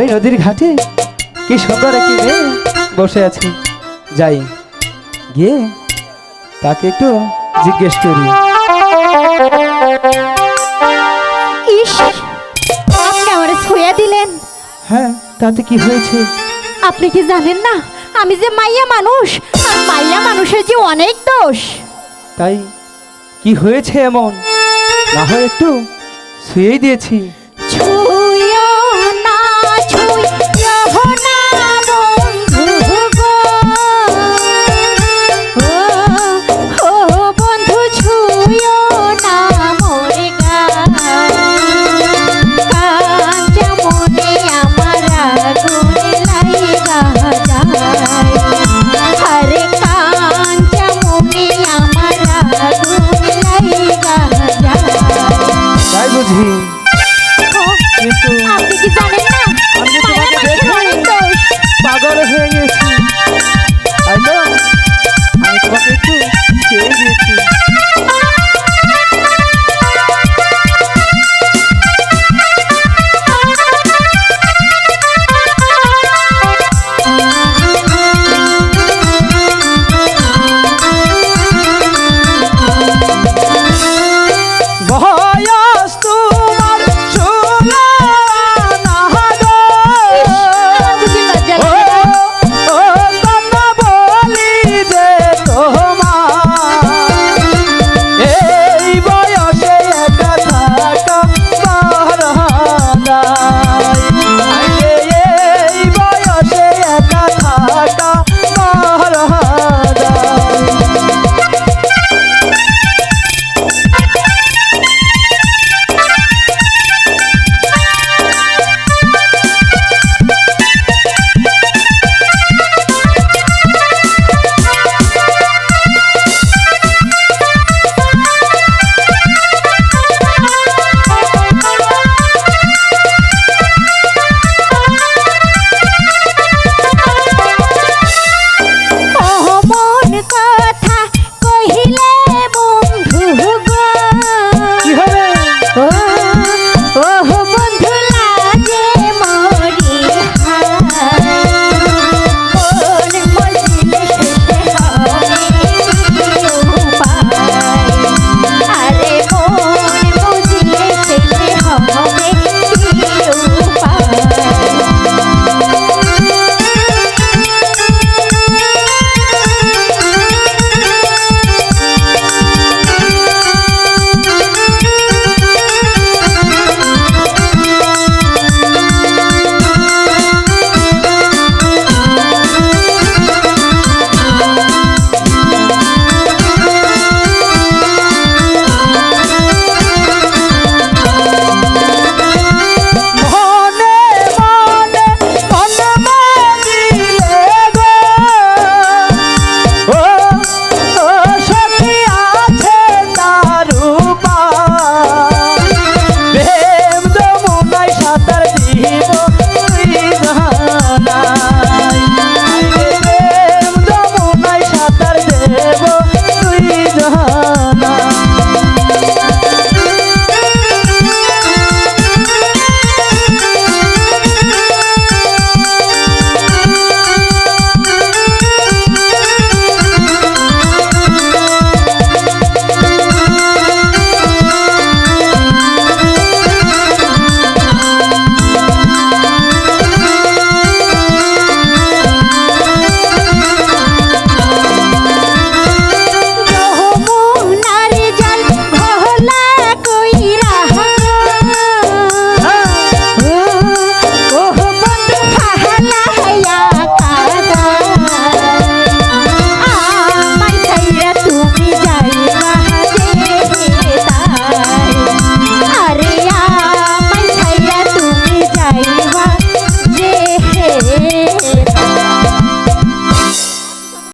ওই নদীর ঘাটে কি সুন্দর একটি মেয়ে বসে আছে। যাই গিয়ে তাকে একটু জিজ্ঞেস করি। ইস আপনি ছুঁয়ে দিলেন। হ্যাঁ তাতে কি হয়েছে? আপনি কি জানেন না আমি যে মাইয়া মানুষ আর মাইয়া মানুষের যে অনেক দোষ। তাই কি হয়েছে এমন? না হয় একটু শুয়েই দিয়েছি।